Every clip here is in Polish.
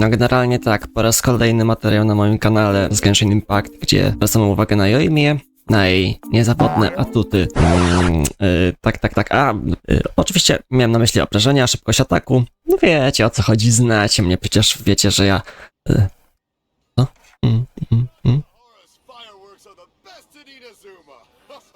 No generalnie tak, po raz kolejny materiał na moim kanale z Genshin Impact, gdzie zwracamy uwagę na Yoimię, na jej niezawodne atuty. Mm, y, tak, tak, tak. A, y, oczywiście miałem na myśli obrażenia, szybkość ataku. No wiecie o co chodzi, znacie mnie, przecież wiecie, że ja... Y, co? Mm, mm, mm.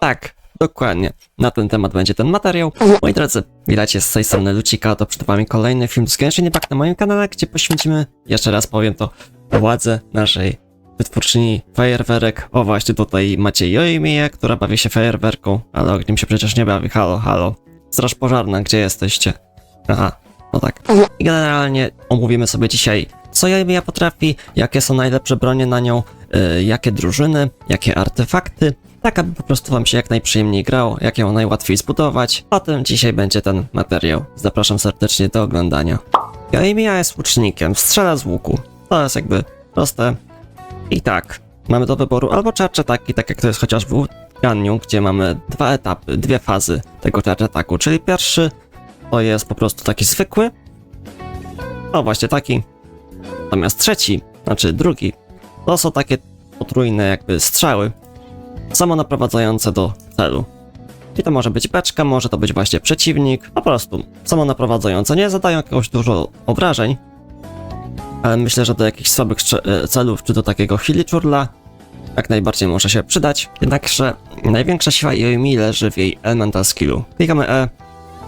Tak, dokładnie. Na ten temat będzie ten materiał. Moi drodzy, witajcie z tej strony Lucika, to przed wami kolejny film z Genshin Impact na moim kanale, gdzie poświęcimy, jeszcze raz powiem to, władze naszej wytwórczyni fajerwerek. O właśnie tutaj macie Yoimię, która bawi się fajerwerką, ale ogniem się przecież nie bawi. Halo, halo. Straż pożarna, gdzie jesteście? Aha, no tak. I generalnie omówimy sobie dzisiaj, co Yoimiya potrafi, jakie są najlepsze bronie na nią, y, jakie drużyny, jakie artefakty, tak aby po prostu wam się jak najprzyjemniej grało, jak ją najłatwiej zbudować. O tym dzisiaj będzie ten materiał. Zapraszam serdecznie do oglądania. Yoimiya jest łucznikiem, strzela z łuku. To jest jakby proste. I tak, mamy do wyboru albo charge ataki, tak jak to jest chociażby w Ganniu, gdzie mamy dwa etapy, dwie fazy tego charge ataku, czyli pierwszy to jest po prostu taki zwykły, o właśnie taki, natomiast trzeci, znaczy drugi, to są takie potrójne jakby strzały, samo naprowadzające do celu. I to może być beczka, może to być właśnie przeciwnik, po prostu samo naprowadzające, nie zadają jakiegoś dużo obrażeń, ale myślę, że do jakichś słabych e, celów, czy do takiego chiliczurla, jak najbardziej może się przydać. Jednakże największa siła Yoimi leży w jej elemental skillu. Klikamy E,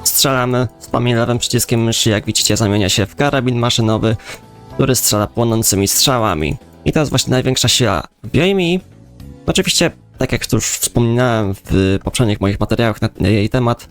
strzelamy, spamie lewym przyciskiem myszy, jak widzicie, zamienia się w karabin maszynowy, który strzela płonącymi strzałami. I to jest właśnie największa siła Yoimi. Oczywiście, tak jak już wspominałem w poprzednich moich materiałach na jej temat,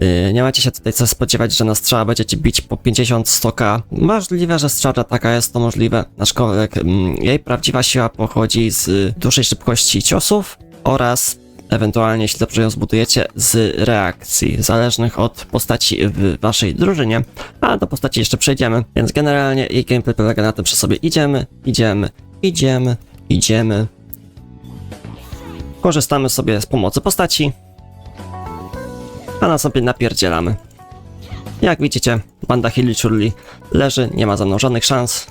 Yy, Nie macie się tutaj co spodziewać, że na strzała będziecie bić po 50-100k. Możliwe, że strzała taka jest to możliwe, aczkolwiek mm, jej prawdziwa siła pochodzi z y, dużej szybkości ciosów oraz ewentualnie, jeśli dobrze ją zbudujecie, z reakcji zależnych od postaci w waszej drużynie, a do postaci jeszcze przejdziemy, więc generalnie jej gameplay polega na tym, że sobie idziemy, idziemy, idziemy, idziemy. Korzystamy sobie z pomocy postaci, a na napierdzielamy. Jak widzicie, banda Hilly Churli leży, nie ma za mną żadnych szans.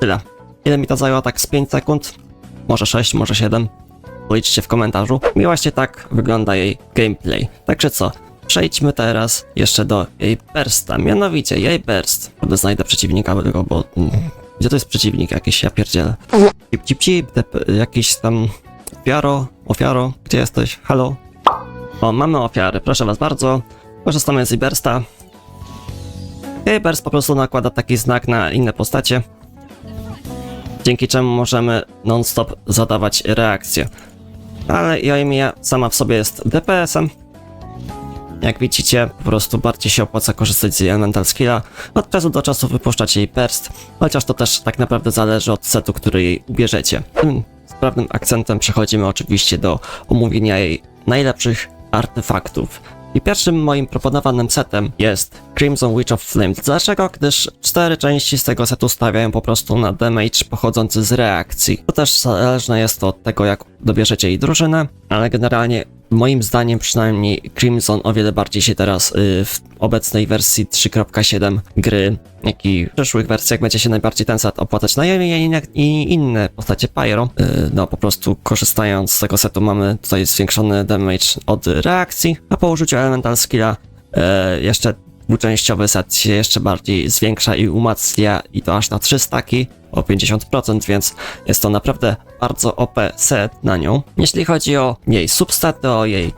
Tyle. Ile mi to zajęło? Tak z 5 sekund? Może 6, może 7? Policzcie w komentarzu. I właśnie tak wygląda jej gameplay. Także co? Przejdźmy teraz jeszcze do jej bursta. Mianowicie, jej burst. Znajdę przeciwnika, bo... Gdzie to jest przeciwnik jakiś? Ja pierdzielę. Cip, cip, cip, te- jakiś tam... Ofiaro, ofiaro, gdzie jesteś? Halo? O, mamy ofiary, proszę was bardzo. Korzystamy z Ibersta. Ibers po prostu nakłada taki znak na inne postacie, dzięki czemu możemy non-stop zadawać reakcje. Ale Yoimiya sama w sobie jest DPS-em. Jak widzicie, po prostu bardziej się opłaca korzystać z Elemental Skilla. Od czasu do czasu wypuszczać jej burst, chociaż to też tak naprawdę zależy od setu, który jej ubierzecie. Tym sprawnym akcentem przechodzimy oczywiście do omówienia jej najlepszych artefaktów. I pierwszym moim proponowanym setem jest Crimson Witch of Flames. Dlaczego? Gdyż cztery części z tego setu stawiają po prostu na damage pochodzący z reakcji. To też zależne jest to od tego, jak dobierzecie jej drużynę, ale generalnie moim zdaniem przynajmniej Crimson o wiele bardziej się teraz y, w obecnej wersji 3.7 gry, jak i w przyszłych wersjach będzie się najbardziej ten set opłacać Yoimię i, i inne postacie Pyro. Y, no po prostu korzystając z tego setu mamy tutaj zwiększony damage od reakcji, a po użyciu Elemental Skilla y, jeszcze dwuczęściowy set się jeszcze bardziej zwiększa i umacnia i to aż na 3 staki o 50%, więc jest to naprawdę bardzo OP set na nią. Jeśli chodzi o jej substaty, o jej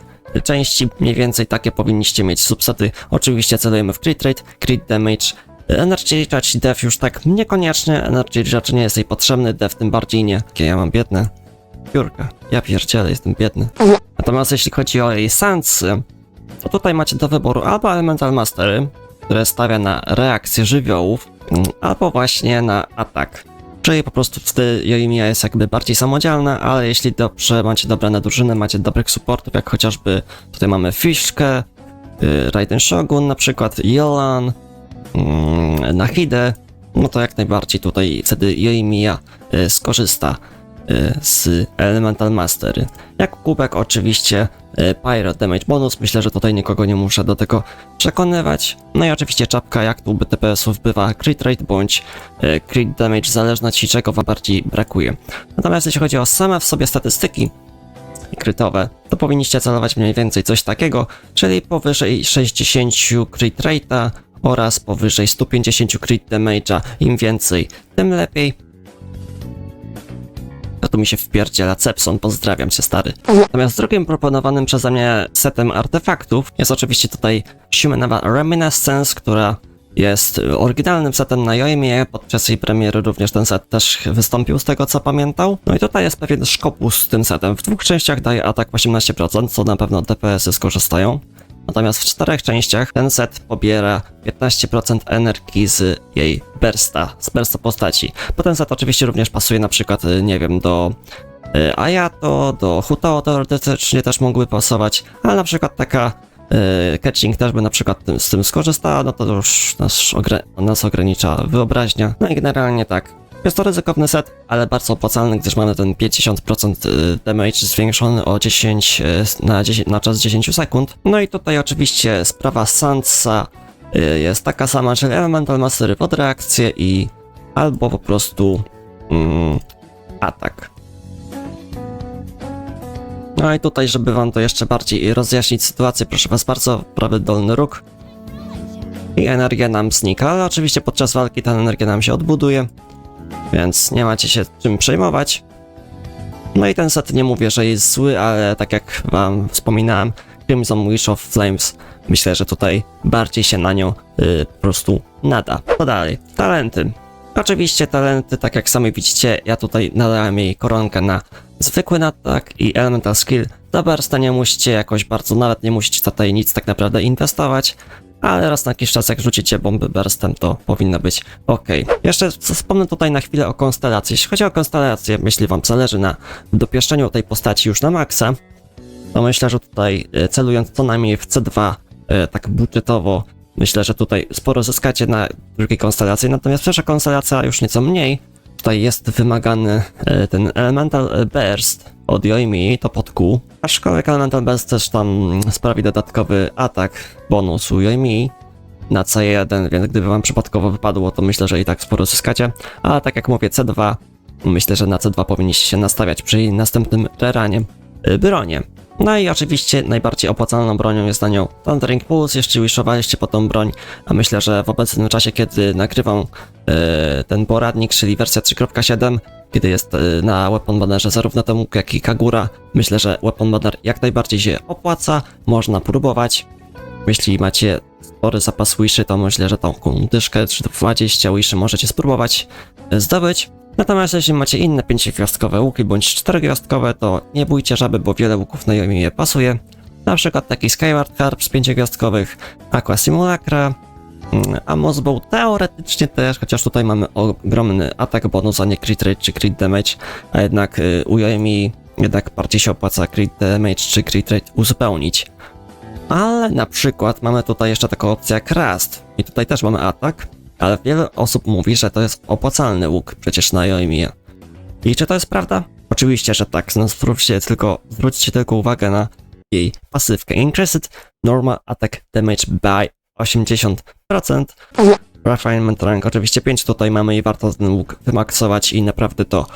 części, mniej więcej takie powinniście mieć substaty. Oczywiście celujemy w crit rate, crit damage, Energy Recharge i już tak niekoniecznie, Energy Recharge nie jest jej potrzebny, Def tym bardziej nie. Jakie ja mam biedne piórka. Ja pierdzielę, jestem biedny. Natomiast jeśli chodzi o jej sansy, to tutaj macie do wyboru albo Elemental Mastery, które stawia na reakcję żywiołów, mm, albo właśnie na atak. Czyli po prostu wtedy Yoimiya jest jakby bardziej samodzielna, ale jeśli dobrze macie dobrane drużyny, macie dobrych supportów, jak chociażby tutaj mamy Fiszkę, y, Raiden Shogun na przykład, Yolan, mm, Nahide, no to jak najbardziej tutaj wtedy Yoimiya y, skorzysta z Elemental Mastery. Jak kubek oczywiście y, Pyro Damage Bonus, myślę, że tutaj nikogo nie muszę do tego przekonywać. No i oczywiście czapka, jak tu TPS-ów bywa Crit Rate bądź y, Crit Damage, zależna ci czego wam bardziej brakuje. Natomiast jeśli chodzi o same w sobie statystyki, krytowe, to powinniście celować mniej więcej coś takiego, czyli powyżej 60 crit rate'a oraz powyżej 150 crit damage'a. Im więcej, tym lepiej. To tu mi się wpierdziela Cepson, pozdrawiam cię stary. Natomiast drugim proponowanym przeze mnie setem artefaktów jest oczywiście tutaj Humanowa Reminiscence, która jest oryginalnym setem na Joimie. Podczas jej premiery również ten set też wystąpił z tego co pamiętał. No i tutaj jest pewien szkopus z tym setem. W dwóch częściach daje atak 18%, co na pewno DPS-y skorzystają. Natomiast w czterech częściach ten set pobiera 15% energii z jej bursta, z bursta postaci. Bo ten set oczywiście również pasuje na przykład, y, nie wiem, do y, Ayato, do Hutao teoretycznie też mógłby pasować, ale na przykład taka y, Catching też by na przykład z tym skorzystała, no to już nas, nas ogranicza wyobraźnia. No i generalnie tak. Jest to ryzykowny set, ale bardzo opłacalny, gdyż mamy ten 50% y, damage zwiększony o 10 y, na, 10 na czas 10 sekund. No i tutaj oczywiście sprawa Sansa y, jest taka sama, czyli Elemental Mastery pod reakcję i albo po prostu mm, atak. No i tutaj, żeby wam to jeszcze bardziej rozjaśnić sytuację, proszę was bardzo, prawy dolny róg. I energia nam znika, ale oczywiście podczas walki ta energia nam się odbuduje, więc nie macie się czym przejmować. No i ten set nie mówię, że jest zły, ale tak jak wam wspominałem, Crimson Wish of Flames, myślę, że tutaj bardziej się na nią y, po prostu nada. To dalej, talenty. Oczywiście talenty, tak jak sami widzicie, ja tutaj nadałem jej koronkę na zwykły atak i elemental skill. Do bursta nie musicie jakoś bardzo, nawet nie musicie tutaj nic tak naprawdę inwestować, ale raz na jakiś czas jak rzucicie bomby burstem, to powinno być ok. Jeszcze wspomnę tutaj na chwilę o konstelacji. Jeśli chodzi o konstelację, jeśli wam zależy na dopieszczeniu tej postaci już na maksa, to myślę, że tutaj e, celując co najmniej w C2, e, tak budżetowo, myślę, że tutaj sporo zyskacie na drugiej konstelacji, natomiast pierwsza konstelacja już nieco mniej. Tutaj jest wymagany e, ten Elemental Burst od Yoimi, to pod Q. Aczkolwiek Elemental Burst też tam sprawi dodatkowy atak bonus u Yoimi na C1, więc gdyby wam przypadkowo wypadło, to myślę, że i tak sporo zyskacie. A tak jak mówię, C2, myślę, że na C2 powinniście się nastawiać przy następnym reranie y, bronie. No i oczywiście najbardziej opłacalną bronią jest na nią Thundering Pulse, jeśli wishowaliście po tą broń, a myślę, że w obecnym czasie, kiedy nagrywam e, ten poradnik, czyli wersja 3.7, kiedy jest e, na Weapon Bannerze zarówno ten łuk, jak i Kagura, myślę, że Weapon Banner jak najbardziej się opłaca, można próbować. Jeśli macie spory zapas wiszy, to myślę, że tą dyszkę czy 20 wiszy możecie spróbować e, zdobyć. Natomiast jeśli macie inne 5-gwiazdkowe łuki bądź 4-gwiazdkowe, to nie bójcie żaby, bo wiele łuków na je pasuje. Na przykład taki Skyward Carp z 5-gwiazdkowych, Aqua Simulacra, mm, Amos Bow teoretycznie też, chociaż tutaj mamy ogromny atak bonus, a nie crit rate czy crit damage, a jednak y, u Yoimi jednak bardziej się opłaca crit damage czy crit rate uzupełnić. Ale na przykład mamy tutaj jeszcze taką opcję jak i tutaj też mamy atak, ale wiele osób mówi, że to jest opłacalny łuk przecież na Yoimię. I czy to jest prawda? Oczywiście, że tak. No, zwróćcie tylko, zwróćcie tylko uwagę na jej pasywkę. Increased Normal Attack Damage by 80%. Refinement Rank oczywiście 5. Tutaj mamy i warto ten łuk wymaksować i naprawdę to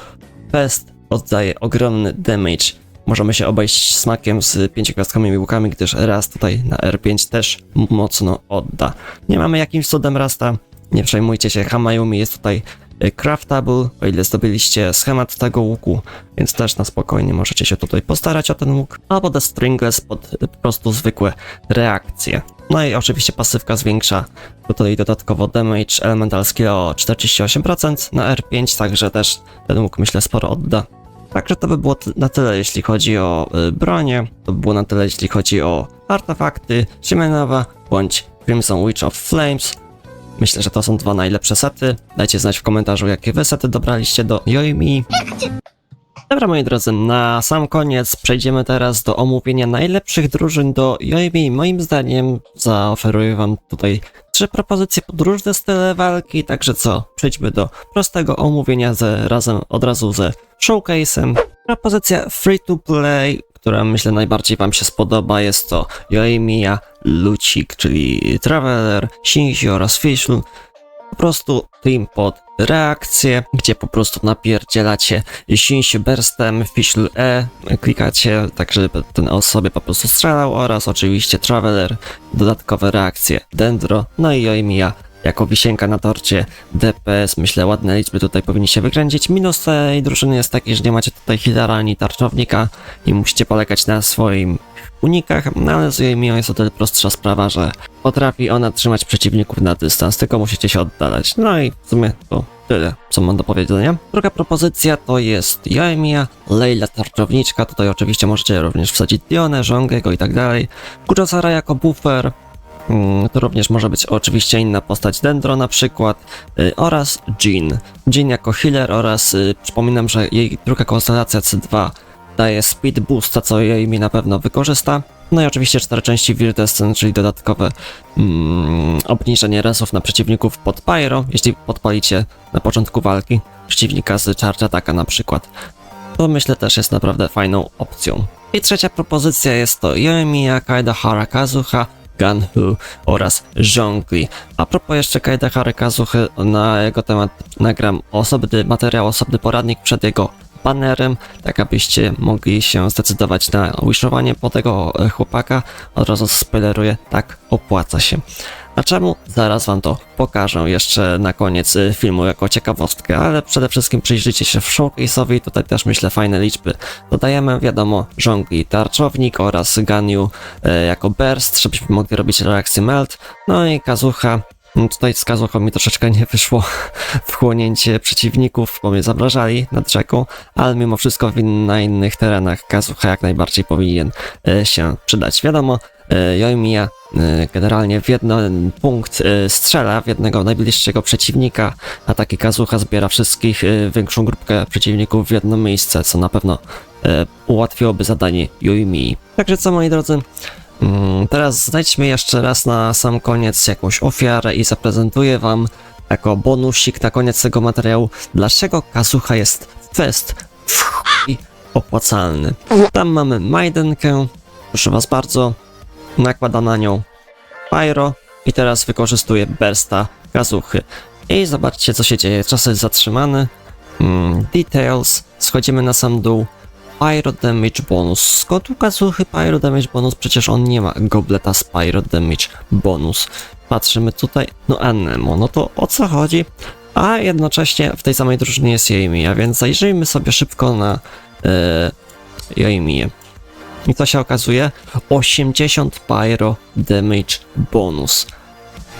Fest oddaje ogromny damage. Możemy się obejść smakiem z pięciogwiazdkowymi łukami, gdyż raz tutaj na R5 też mocno odda. Nie mamy jakimś cudem rasta, nie przejmujcie się, Hamayumi jest tutaj y, craftable, o ile zdobyliście schemat tego łuku, więc też na spokojnie możecie się tutaj postarać o ten łuk, albo The Stringless pod y, po prostu zwykłe reakcje. No i oczywiście pasywka zwiększa tutaj dodatkowo damage elemental skill o 48% na R5, także też ten łuk myślę sporo odda. Także to by było na tyle, jeśli chodzi o y, bronię, to by było na tyle, jeśli chodzi o artefakty, Siemenowa bądź Crimson Witch of Flames. Myślę, że to są dwa najlepsze sety. Dajcie znać w komentarzu, jakie wy sety dobraliście do Yoimi. Dobra, moi drodzy, na sam koniec przejdziemy teraz do omówienia najlepszych drużyn do Yoimi. Moim zdaniem zaoferuję wam tutaj trzy propozycje pod różne style walki, także co, przejdźmy do prostego omówienia ze, razem, od razu ze showcase'em. Propozycja free to play, która myślę najbardziej wam się spodoba, jest to Yoimiya, Lucik, czyli Traveler, Shinji oraz Fischl. Po prostu team pod reakcję, gdzie po prostu napierdzielacie Shinji Burstem, Fischl E, klikacie tak, żeby ten osobie po prostu strzelał oraz oczywiście Traveler, dodatkowe reakcje Dendro, no i Yoimiya jako wisienka na torcie DPS, myślę ładne liczby tutaj powinniście wykręcić. Minus tej drużyny jest taki, że nie macie tutaj healera ani tarczownika i musicie polegać na swoim unikach, no ale z Yoimią jest o tyle prostsza sprawa, że potrafi ona trzymać przeciwników na dystans, tylko musicie się oddalać. No i w sumie to tyle, co mam do powiedzenia. Druga propozycja to jest Yoimiya, Leila Tarczowniczka, tutaj oczywiście możecie również wsadzić Dionę, Żongego i tak dalej. Kujosara jako buffer, To również może być oczywiście inna postać Dendro na przykład y, oraz Jean. Jean jako healer oraz y, przypominam, że jej druga konstelacja C2 daje speed boosta, co jej mi na pewno wykorzysta. No i oczywiście cztery części Virdescent, czyli dodatkowe mm, obniżenie resów na przeciwników pod Pyro, jeśli podpalicie na początku walki przeciwnika z Charge Attacka na przykład. To myślę też jest naprawdę fajną opcją. I trzecia propozycja jest to Yoimiya Kaidahara Kazuha, Ganhu oraz Zhongli. A propos jeszcze Kaidahara Kazuchy, na jego temat nagram osobny materiał, osobny poradnik przed jego banerem, tak abyście mogli się zdecydować na wishowanie po tego e, chłopaka. Od razu spoileruję, tak opłaca się. A czemu? Zaraz wam to pokażę jeszcze na koniec y, filmu jako ciekawostkę, ale przede wszystkim przyjrzyjcie się w showcase'owi, tutaj też myślę fajne liczby dodajemy, wiadomo, żongli tarczownik oraz Ganyu e, jako burst, żebyśmy mogli robić reakcję melt, no i Kazucha, no tutaj z Kazuchą mi troszeczkę nie wyszło wchłonięcie przeciwników, bo mnie zabrażali nad rzeką, ale mimo wszystko na innych terenach Kazucha jak najbardziej powinien e, się przydać. Wiadomo, e, Yoimiya e, generalnie w jeden punkt e, strzela w jednego najbliższego przeciwnika, a taki Kazucha zbiera wszystkich, większą grupkę przeciwników w jedno miejsce, co na pewno ułatwiłoby zadanie Yoimii. Także co moi drodzy, mm, teraz znajdźmy jeszcze raz na sam koniec jakąś ofiarę i zaprezentuję wam jako bonusik na koniec tego materiału, dlaczego Kazucha jest fest w opłacalny. Tam mamy Majdenkę, proszę was bardzo, nakłada na nią Pyro i teraz wykorzystuje Bersta Kazuchy. I zobaczcie co się dzieje, czas jest zatrzymany, mm, details, schodzimy na sam dół, Pyro Damage Bonus. Skąd u Kazuchy Pyro Damage Bonus? Przecież on nie ma gobleta z Pyro Damage Bonus. Patrzymy tutaj, no Anemo, no to o co chodzi? A jednocześnie w tej samej drużynie jest Yoimiya, więc zajrzyjmy sobie szybko na e, Yoimię. I co się okazuje? 80 Pyro Damage Bonus.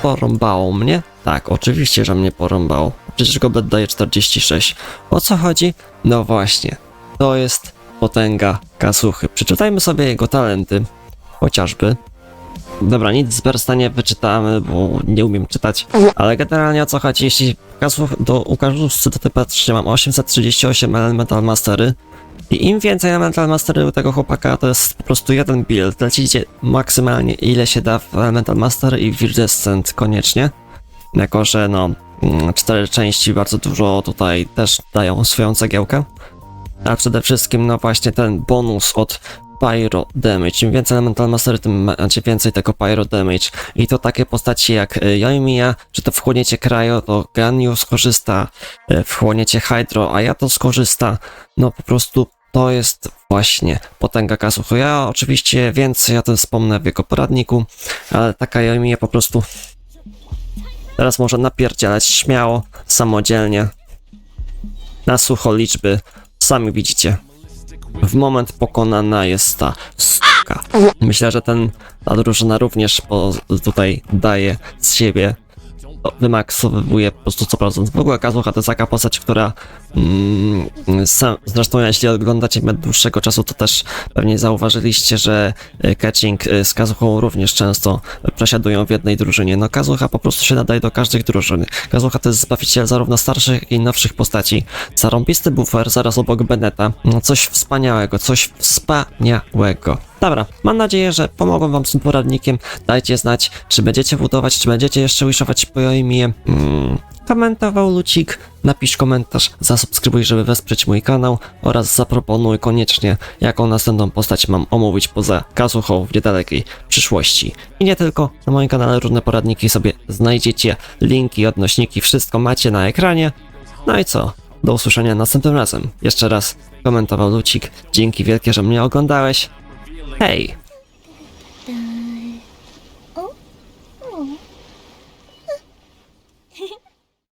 Porąbało mnie? Tak, oczywiście, że mnie porąbało. Przecież goblet daje 46. O co chodzi? No właśnie, to jest potęga Kasuchy. Przeczytajmy sobie jego talenty, chociażby. Dobra, nic z Bersta nie wyczytamy, bo nie umiem czytać, ale generalnie o co chodzi, jeśli Kasuch, do, u Kasuchcy to ty patrzcie, mam 838 Elemental Mastery i im więcej Elemental Mastery u tego chłopaka, to jest po prostu jeden build, lecicie maksymalnie ile się da w Elemental Master i Virdescent koniecznie, jako że no, mm, cztery części bardzo dużo tutaj też dają swoją cegiełkę. A przede wszystkim, no właśnie ten bonus od Pyro Damage. Im więcej Elemental Mastery, tym macie więcej tego Pyro Damage. I to takie postaci jak y, Yoimiya, czy to wchłoniecie Cryo, to Ganyu skorzysta, y, wchłoniecie Hydro, a ja to skorzysta. No po prostu to jest właśnie potęga Kazucho. Ja oczywiście więcej o tym wspomnę w jego poradniku, ale taka Yoimiya po prostu teraz może napierdzielać śmiało, samodzielnie, na sucho liczby, sami widzicie. W moment pokonana jest ta suka. Myślę, że ten, ta drużyna również po, tutaj daje z siebie wymaksowuje po prostu 100%. W ogóle Kazuha to jest taka postać, która sam, zresztą jeśli oglądacie mnie dłuższego czasu, to też pewnie zauważyliście, że e, Catching e, z Kazuhą również często przesiadują w jednej drużynie. No Kazuha po prostu się nadaje do każdej drużyny. Kazuha to jest zbawiciel zarówno starszych, jak i nowszych postaci. Zarąbisty buffer zaraz obok Beneta. No coś wspaniałego, coś wspaniałego. Dobra, mam nadzieję, że pomogłem wam z tym poradnikiem. Dajcie znać, czy będziecie budować, czy będziecie jeszcze wishować po imię. Hmm. Komentował Lucik, napisz komentarz, zasubskrybuj, żeby wesprzeć mój kanał oraz zaproponuj koniecznie, jaką następną postać mam omówić poza Kazuchą w niedalekiej przyszłości. I nie tylko, na moim kanale różne poradniki sobie znajdziecie, linki, odnośniki, wszystko macie na ekranie. No i co? Do usłyszenia następnym razem. Jeszcze raz komentował Lucik. Dzięki wielkie, że mnie oglądałeś. Hej!